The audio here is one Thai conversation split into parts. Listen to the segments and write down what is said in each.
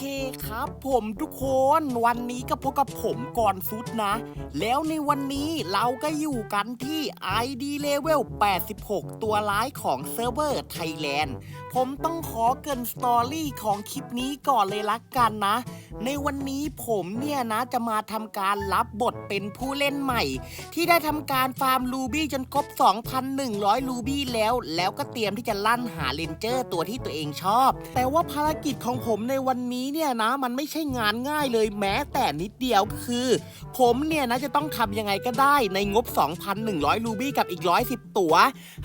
เคครับผมทุกคนวันนี้ก็พบกับผมก่อนสุดนะ แล้วในวันนี้เราก็อยู่กันที่ ID Level 86 ตัวร้ายของเซิร์ฟเวอร์ไทยแลนด์ ผมต้องขอเกินสตอรี่ของคลิปนี้ก่อนเลยละกันนะ ในวันนี้ผมเนี่ยนะจะมาทำการรับบทเป็นผู้เล่นใหม่ ที่ได้ทำการฟาร์มลูบี้จนครบ 2,100 ลูบี้แล้ว แล้วก็เตรียมที่จะลั่นหาเลนเจอร์ตัวที่ตัวเองชอบ แต่ว่าภารกิจของผมในวันนี้เนี่ยนะ มันไม่ใช่งานง่ายเลยแม้แต่นิดเดียวก็คือ ผมเนี่ยนะจะต้องทำยังไงก็ได้ในงบ 2,100 ลูบี้กับอีก 110 ตัว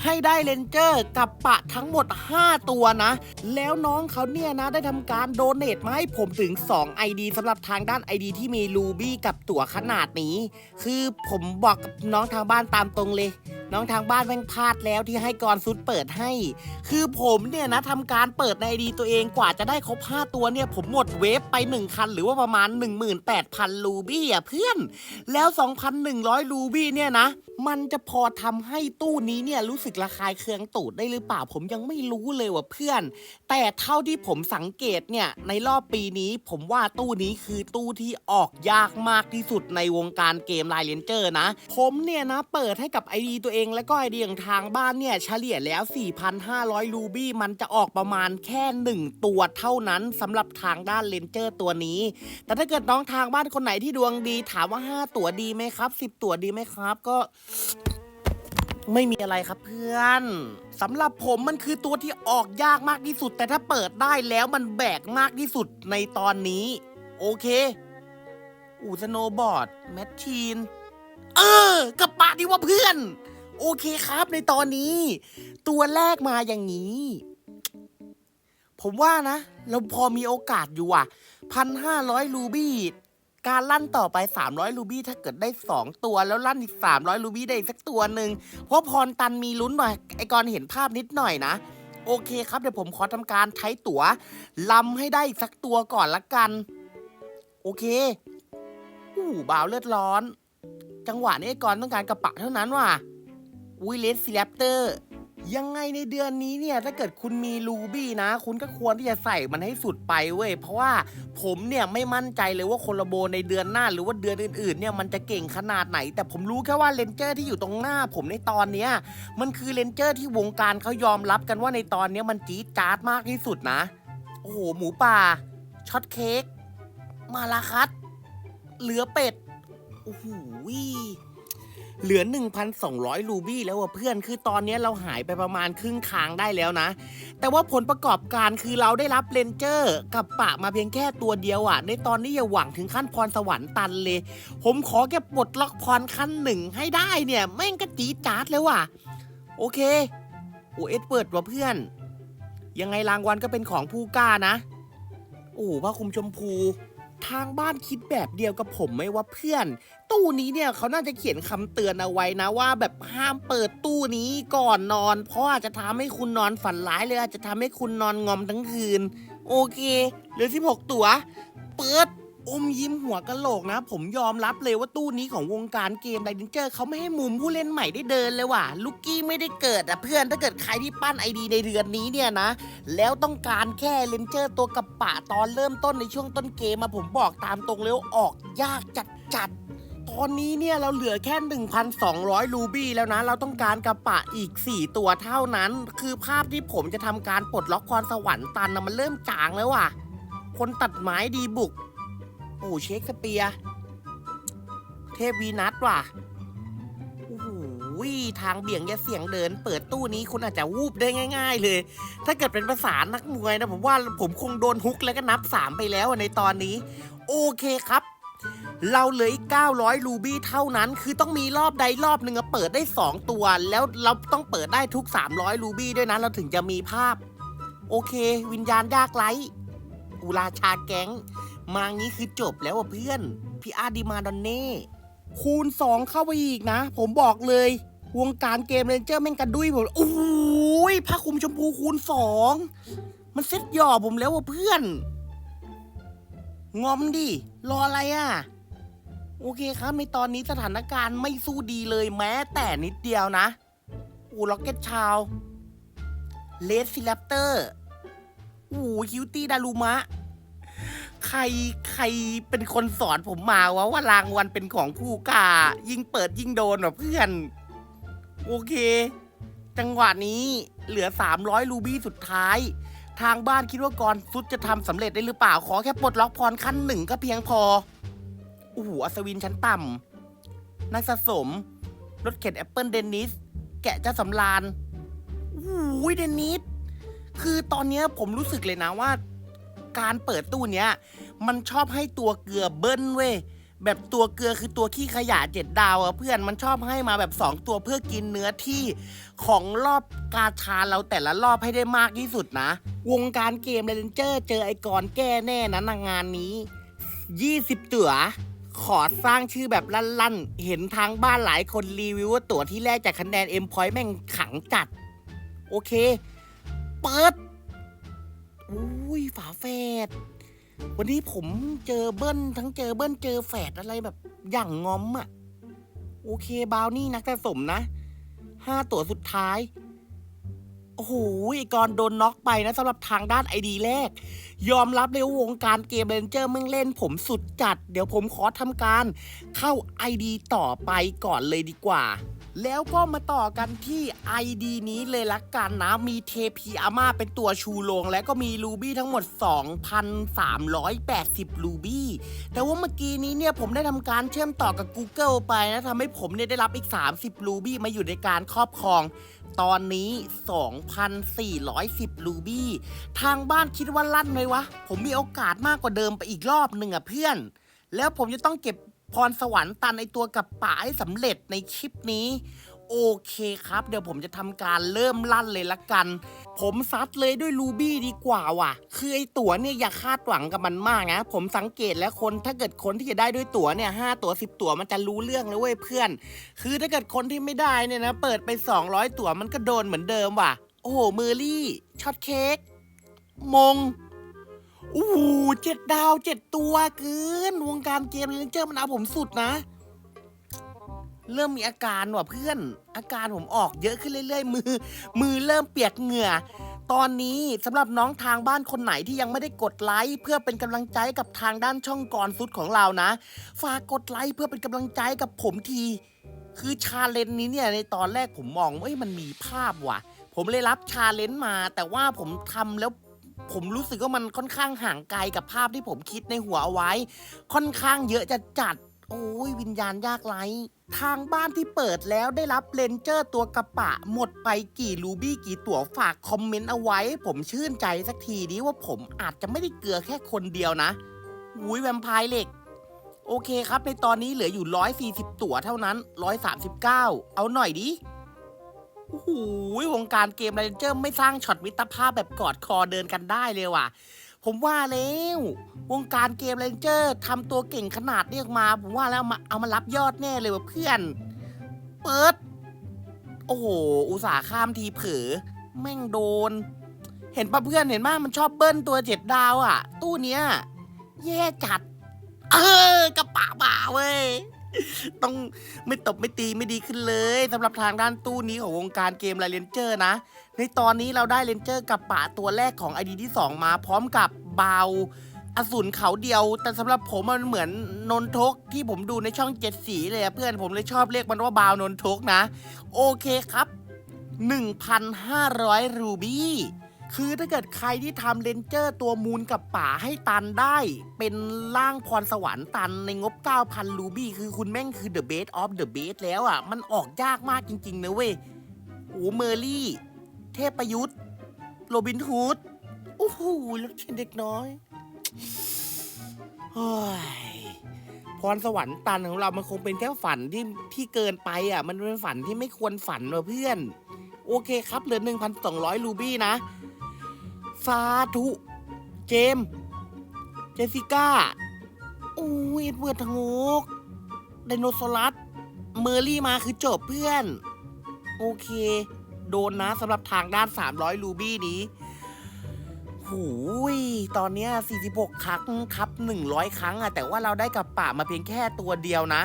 ให้ได้เลนเจอร์กับปะทั้งหมด 5 ตัวนะ แล้วน้องเขาเนี่ยนะได้ทำการโดเนทมาให้ผมถึง 2 ID สำหรับทางด้าน ID ที่มีลูบี้กับตั๋วขนาดนี้ คือผมบอกกับน้องทางบ้านตามตรงเลย น้องทางบ้านแม่งพลาดแล้วที่ให้กรซุดเปิดให้ คือผมเนี่ยนะทำการเปิดในไอดีตัวเองกว่าจะได้ครบ 5 ตัวเนี่ย ผมหมดเวฟไป 1 คัน หรือว่าประมาณ 18,000ลูบี้อะเพื่อน แล้ว 2,100ลูบี้เนี่ยนะ มันจะพอทำให้ตู้นี้เนี่ยรู้สึกระคายเคืองตูดได้หรือเปล่า ผมยังไม่รู้เลยว่ะเพื่อน แต่เท่าที่ผมสังเกตเนี่ยในรอบปีนี้ ผมว่าตู้นี้คือตู้ที่ออกยากมากที่สุดในวงการเกมไลน์เลนเจอร์นะ ผมเนี่ยนะเปิดให้กับ ID ตัวเองและก็ ID ของทางบ้านเนี่ยเฉลี่ยแล้ว 4,500ลูบี้มันจะออกประมาณแค่ 1 ตัวเท่านั้นสำหรับทางด้านเลนเจอร์ตัวนี้ แต่ถ้าเกิดน้องทางบ้านคนไหนที่ดวงดีถามว่า 5 ตัวดีไหมครับ 10 ตัวดีไหมครับก็ไม่มีอะไรครับเพื่อนสำหรับผมมันคือตัวที่ออกยากมากที่สุด แต่ถ้าเปิดได้แล้วมันแบกมากที่สุดในตอนนี้ โอเค อูสโนบอร์ด แมชชีน เออกระปะดีว่าเพื่อน โอเคครับในตอนนี้ ตัวแรกมาอย่างนี้ ผมว่านะ เราพอมีโอกาสอยู่อะพันห้าร้อยลูบี้การลั่นต่อไป 300ลูบี้ถ้าเกิดได้ 2 ตัวแล้วลั่นอีก 300ลูบี้ได้อีกสักตัวหนึ่งเพราะพรตันมีลุ้นหน่อยไอกรเห็นภาพนิดหน่อยนะ โอเคครับเดี๋ยวผมขอทำการใช้ตั๋วลำให้ได้อีกสักตัวก่อนละกัน โอเคอู้บ่าวเลือดร้อน จังหวะนี้ไอกรต้องการกระปะเท่านั้นว่ะ วิเลสซิแรปเตอร์ยังไงในเดือนนี้เนี่ยถ้าเกิดคุณมีลูบี้นะ คุณก็ควรที่จะใส่มันให้สุดไปเว้ย เพราะว่าผมเนี่ยไม่มั่นใจเลยว่าโคลาโบในเดือนหน้า หรือว่าเดือนอื่นๆเนี่ยมันจะเก่งขนาดไหน แต่ผมรู้แค่ว่าเลนเจอร์ที่อยู่ตรงหน้า ผมในตอนเนี้ยมันคือเลนเจอร์ที่วงการเขายอมรับกันว่าในตอนเนี้ยมันจี๊ดจ๊าดมากที่สุดนะ โอ้โหหมูป่าช็อตเค้กมาลาคัตเหลือเป็ดโอ้โห เหลือ 1,200 รูบี้แล้วอะเพื่อนคือตอนนี้เราหายไปประมาณครึ่งทางได้แล้วนะ แต่ว่าผลประกอบการคือเราได้รับเลนเจอร์กับปะมาเพียงแค่ตัวเดียวอะในตอนนี้อย่าหวังถึงขั้นพรสวรรค์ตันเลย ผมขอแค่ปลดล็อกพรขั้นหนึ่งให้ได้เนี่ยแม่งก็จีจาดแล้วว่ะโอเคโอเอ็ดเปิดว่ะเพื่อน ยังไงรางวัลก็เป็นของผู้กล้านะโอ้โหผ้าคลุมชมพู ทางบ้านคิดแบบเดียวกับผมไหมว่าเพื่อน ตู้นี้เนี่ยเขาน่าจะเขียนคำเตือนเอาไว้นะว่า แบบห้ามเปิดตู้นี้ก่อนนอน เพราะอาจจะทำให้คุณนอนฝันร้ายเลยอาจจะทำให้คุณนอนงอมทั้งคืน โอเคเหลือ16 ตัว เปิด อมยิ้มหัวกะโหลกนะ ผมยอมรับเลยว่าตู้นี้ของวงการเกมไดเนเจอร์เขาไม่ให้มุมผู้เล่นใหม่ได้เดินเลยว่ะลูกกี้ไม่ได้เกิดอะเพื่อนถ้าเกิดใครที่ปั้นไอดีในเดือนนี้เนี่ยนะ แล้วต้องการแค่เลนเจอร์ตัวกระปะตอนเริ่มต้นในช่วงต้นเกมมาผมบอกตามตรงเลยว่าออกยากจัดจัดตอนนี้เนี่ยเราเหลือแค่ 1,200ลูบี้แล้วนะ เราต้องการกระปะอีก 4 ตัวเท่านั้น คือภาพที่ผมจะทำการปลดล็อกพรสวรรค์ตันนะมันเริ่มจางแล้วว่ะ คนตัดไม้ดีบุก โอ้เชคสเปียร์เทพวีนัสว่ะโอ้โหทางเบี่ยงอย่าเสียงเดิน เปิดตู้นี้คุณอาจจะวูบได้ง่าย ๆ เลย ถ้าเกิดเป็นภาษานักมวยนะ ผมว่าผมคงโดนฮุกแล้วก็นับ 3 ไปแล้วในตอนนี้ โอเคครับ เราเหลืออีก900ลูบี้เท่านั้น คือต้องมีรอบใดรอบหนึ่งเปิดได้ 2 ตัว แล้วเราต้องเปิดได้ทุก 300ลูบี้ด้วยนะเราถึงจะมีภาพ โอเค วิญญาณยากไร้อุราชาแก๊ง มางี้คือจบแล้วอะเพื่อน พี่อาร์ดิมาดอนเน่ คูณ 2 เข้าไปอีกนะ ผมบอกเลย วงการเกมเรนเจอร์แม่งกระดุยผม โอ้ยผ้าคลุมชมพูคูณ 2 มันเซ็ตหย่อผมแล้วว่ะเพื่อน งอมดิ รออะไรอะโอเคครับ ในตอนนี้สถานการณ์ไม่สู้ดีเลยแม้แต่นิดเดียวนะ อูล็อกเก็ตชาวเลสซิแรปเตอร์อ้โหคิวตี้ดารุมะ ใครใครเป็นคนสอนผมมาวะว่ารางวัลเป็นของผู้กล้ายิ่งเปิดยิ่งโดนเหรอเพื่อน โอเค จังหวะนี้เหลือ 300 รูบี้สุดท้าย ทางบ้านคิดว่ากรซุดจะทำสำเร็จได้หรือเปล่า ขอแค่ปลดล็อกพรขั้นหนึ่งก็เพียงพอโอ้โหอัศวินชั้นต่ำนักสะสม รถเข็นแอปเปิลเดนนิส แกะเจ้าสำรานโอ้ยเดนนิส คือตอนนี้ผมรู้สึกเลยนะว่า การเปิดตู้เนี้ย มันชอบให้ตัวเกลือเบิ้ลเว้ยแบบตัวเกลือคือตัวขี้ขยะเจ็ดดาวอะเพื่อนมันชอบให้มาแบบ 2 ตัวเพื่อกินเนื้อที่ของรอบกาชาเราแต่ละรอบให้ได้มากที่สุดนะ วงการเกมเรนเจอร์เจอไอกรแก้แน่นะนางงานนี้ 20 ตั๋วขอสร้างชื่อแบบลั่นๆ เห็นทางบ้านหลายคนรีวิวว่าตั๋วที่แรกจากคะแนนเอ็มพอยต์แม่งขังจัด โอเค เปิด อุ้ยฝาแฝด วันนี้ผมเจอเบิ้ลทั้งเจอเบิ้ลเจอแฝดอะไรแบบอย่างงอมอะโอเคบาวนี่นักสะสมนะห้าตัวสุดท้าย โอ้โหไอกรโดนน็อกไปนะสำหรับทางด้านไอดีแรก ยอมรับเลยว่าวงการเกมเรนเจอร์มึงเล่นผมสุดจัด เดี๋ยวผมขอทำการเข้า ID ต่อไปก่อนเลยดีกว่า แล้วก็มาต่อกันที่ ID นี้เลยละกันนะ มีเทพีอาม่าเป็นตัวชูโรงและก็มีรูบี้ทั้งหมด 2,380 รูบี้แต่ว่าเมื่อกี้นี้เนี่ยผมได้ทำการเชื่อมต่อกับ Google ไปนะทำให้ผมเนี่ยได้รับอีก 30 รูบี้มาอยู่ในการครอบครอง ตอนนี้ 2,410 รูบี้ทางบ้านคิดว่าลั่นไหมวะ ผมมีโอกาสมากกว่าเดิมไปอีกรอบหนึ่งอะเพื่อน แล้วผมจะต้องเก็บ พรสวรรค์ตันไอตัวกับป่าให้สำเร็จในคลิปนี้ โอเคครับ เดี๋ยวผมจะทำการเริ่มลั่นเลยละกัน ผมซัดเลยด้วยรูบี้ดีกว่าว่ะ คือไอตั๋วเนี่ยอย่าคาดหวังกับมันมากนะ ผมสังเกตแล้วคนถ้าเกิดคนที่จะได้ด้วยตั๋วเนี่ยห้าตั๋วสิบตั๋วมันจะรู้เรื่องแล้วเว้ยเพื่อน คือถ้าเกิดคนที่ไม่ได้เนี่ยนะเปิดไป 200 ตั๋วมันก็โดนเหมือนเดิมว่ะ โอ้โหเมอรี่ช็อตเค้กมง อู้หูเจ็ดดาวเจ็ดตัวเกินวงการเกมเลนเจอร์มันเอาผมสุดนะ เริ่มมีอาการว่ะเพื่อน อาการผมออกเยอะขึ้นเรื่อยๆ มือ มือเริ่มเปียกเหงื่อ ตอนนี้สำหรับน้องทางบ้านคนไหนที่ยังไม่ได้กดไลค์เพื่อเป็นกำลังใจกับทางด้านช่องกรฟุตของเรานะ ฝากกดไลค์เพื่อเป็นกำลังใจกับผมทีคือชาเลนจ์นี้เนี่ยในตอนแรกผมมองว่ามันมีภาพว่ะ ผมเลยรับชาเลนจ์มา แต่ว่าผมทำแล้ว ผมรู้สึกว่ามันค่อนข้างห่างไกลกับภาพที่ผมคิดในหัวเอาไว้ ค่อนข้างเยอะจะจัด โอ้ยวิญญาณยากไร้ทางบ้านที่เปิดแล้วได้รับเลนเจอร์ตัวกระปะ หมดไปกี่รูบี้กี่ตั๋วฝากคอมเมนต์เอาไว้ ผมชื่นใจสักทีนี้ว่าผมอาจจะไม่ได้เกลือแค่คนเดียวนะอุ้ยแวมไพร์เหล็กโอเคครับ ในตอนนี้เหลืออยู่ 140 ตั๋วเท่านั้น 139 เอาหน่อยดิ โอ้โหวงการเกมเรนเจอร์ไม่สร้างช็อตมิตรภาพแบบกอดคอเดินกันได้เลยว่ะ ผมว่าแล้ว วงการเกมเรนเจอร์ทำตัวเก่งขนาดนี้ออกมา ผมว่าแล้วมาเอามารับยอดแน่เลยว่ะเพื่อน เปิด โอ้โห อุตส่าห์ข้ามทีเผลอแม่งโดน เห็นปะเพื่อนเห็นมากมันชอบเบิ้ลตัวเจ็ดดาวอะ่ะ ตู้เนี้ย แย่จัด เออกระปะบ่าเว้ย ต้องไม่ตบไม่ตีไม่ดีขึ้นเลยสำหรับทางด้านตู้นี้ของวงการเกมไรเลนเจอร์นะ ในตอนนี้เราได้เลนเจอร์กับป่าตัวแรกของไอดีที่ 2 มาพร้อมกับบาวอสูรเขาเดียว แต่สำหรับผมมันเหมือนนนทกที่ผมดูในช่องเจ็ดสีเลยเพื่อนผมเลยชอบเรียกมันว่าบาวนนทกนะ โอเคครับ 1,500 รูบี้ คือถ้าเกิดใครที่ทำเลนเจอร์ตัวมูลกับป่าให้ตันได้ เป็นร่างพรสวรรค์ตันในงบ 9,000 รูบี้ คือคุณแม่งคือ the best of the best แล้วอะ มันออกยากมากจริง ๆ นะเว้ย โอ้เมอร์ลี่ เทพประยุทธ์ โรบินฮูดโอ้โหแล้วเด็กน้อยเฮ้ยพรสวรรค์ตันของเรามันคงเป็นแค่ฝันที่ที่เกินไปอะ มันเป็นฝันที่ไม่ควรฝันว่ะเพื่อน โอเคครับเหลือ1,200 รูบี้นะ สาธุ เจมส์เจสสิก้าโอ้ยเอ็ดเวิร์ดทงกไดโนเสารัสเมอร์รี่มาคือจบเพื่อน โอเค โดนนะสำหรับทางด้าน 300 รูบี้นี้หูย ตอนเนี้ย46 ครั้งครับ 100 ครั้งอะแต่ว่าเราได้กับป่ามาเพียงแค่ตัวเดียวนะ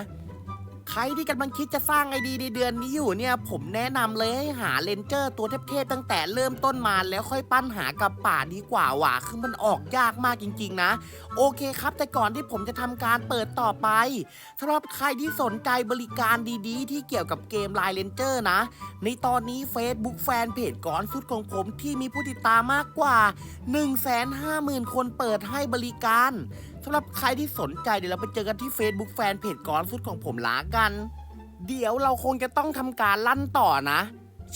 ใครที่กำลังคิดจะสร้างไอดีในเดือนนี้อยู่เนี่ย ผมแนะนำเลยให้หาเลนเจอร์ตัวเทพๆตั้งแต่เริ่มต้นมาแล้วค่อยปั้นหากับป่าดีกว่าว่ะคือมันออกยากมากจริง ๆ นะ โอเคครับแต่ก่อนที่ผมจะทำการเปิดต่อไปสำหรับใครที่สนใจบริการดีๆ ที่เกี่ยวกับเกม Line Ranger นะ ในตอนนี้ Facebook แฟนเพจก่อนสุดของผมที่มีผู้ติดตามมากกว่า 150,000 คนเปิดให้บริการ สำหรับใครที่สนใจเดี๋ยวเราไปเจอกันที่ Facebook แฟนเพจกอนสุดของผมลากัน เดี๋ยวเราคงจะต้องทำการลั่นต่อนะ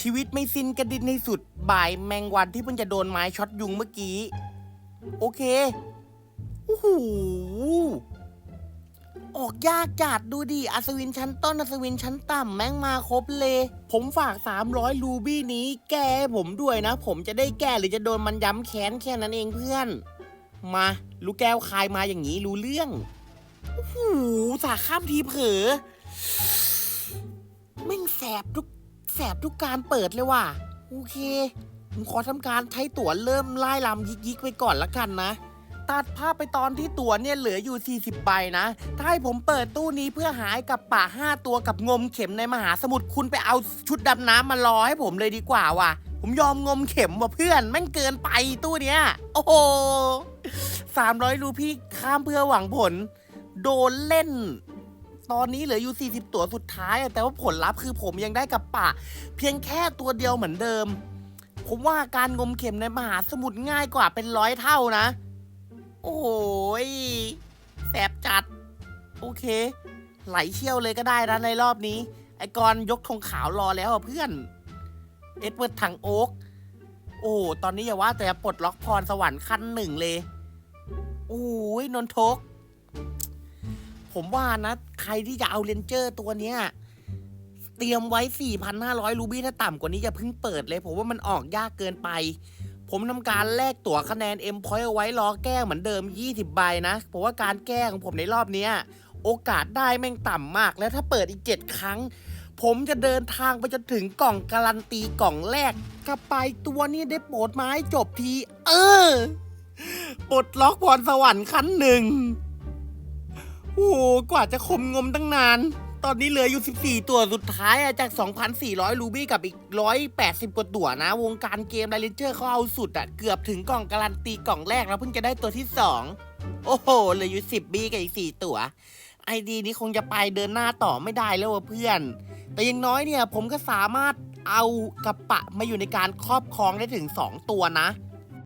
ชีวิตไม่สิ้นกระดินให้สุดบ่ายแมงวันที่เพิ่งจะโดนไม้ช็อตยุงเมื่อกี้ โอเคโอ้โหออกยากจัดดูดิอัศวินชั้นต้นอัศวินชั้นต่ำแม่งมาครบเลย ผมฝาก 300 รูบี้นี้ แกผมด้วยนะ ผมจะได้แก้หรือจะโดนมันย้ำแค้นแค่นั้นเองเพื่อน มาลูกแก้วคายมาอย่างนี้รู้เรื่องโอ้โหสาข้ามทีเผลอแม่งแสบทุกแสบทุกการเปิดเลยว่ะ โอเค ผมขอทำการใช้ตั๋วเริ่มไล่ลำยิกๆไปก่อนละกันนะ ตัดภาพไปตอนที่ตั๋วเนี่ยเหลืออยู่ 40 ใบนะ ถ้าให้ผมเปิดตู้นี้เพื่อหายกับป่า 5 ตัวกับงมเข็มในมหาสมุทรคุณไปเอาชุดดำน้ำมารอให้ผมเลยดีกว่าว่ะ ผมยอมงมเข็มว่ะเพื่อนแม่งเกินไปตู้เนี้ย โอ้โห300รูพี่ข้ามเพื่อหวังผล โดนเล่น ตอนนี้เหลืออยู่ 40 ตัวสุดท้าย แต่ว่าผลลัพธ์คือผมยังได้กับป่าเพียงแค่ตัวเดียวเหมือนเดิม ผมว่าการงมเข็มในมหาสมุทรง่ายกว่าเป็นร้อยเท่านะ โอ้โหยแสบจัด โอเค ไหลเชี่ยวเลยก็ได้นะในรอบนี้ ไอกรยกธงขาวรอแล้วอะเพื่อน เอ็ดเวิร์ดถังโอ๊กโอ้ตอนนี้อย่าว่าแต่ปลดล็อกพรสวรรค์ขั้นหนึ่งเลยโอ้ยนนทก ผมว่านะ ใครที่จะเอาเลนเจอร์ตัวเนี้ย เตรียมไว้ 4,500 รูบี้ถ้าต่ำกว่านี้อย่าเพิ่งเปิดเลย ผมว่ามันออกยากเกินไป ผมทำการแลกตั๋วคะแนน M Point เอาไว้รอแก้เหมือนเดิม 20 ใบนะเพราะว่าการแก้ของผมในรอบนี้ โอกาสได้แม่งต่ำมาก แล้วถ้าเปิดอีก 7 ครั้ง ผมจะเดินทางไปจนถึงกล่องการันตีกล่องแรกกับไปตัวนี้ได้โปรดไม้จบที เออปลดล็อกพรสวรรค์ขั้นหนึ่งโอ้กว่าจะคมงมตั้งนาน ตอนนี้เหลืออยู่ 14 ตัวสุดท้ายจาก 2,400 รูบี้กับอีก 180 กว่าตัวนะ วงการเกมไดเรนเจอร์เขาเอาสุดอะเกือบถึงกล่องการันตีกล่องแรกแล้วเพิ่งจะได้ตัวที่ 2 โอ้โห เหลืออยู่ 10 บี้กับอีก 4 ตัว ไอดีนี้คงจะไปเดินหน้าต่อไม่ได้แล้ววะเพื่อน แต่ยังน้อยเนี่ยผมก็สามารถเอากระปะมาอยู่ในการครอบครองได้ถึง 2 ตัวนะ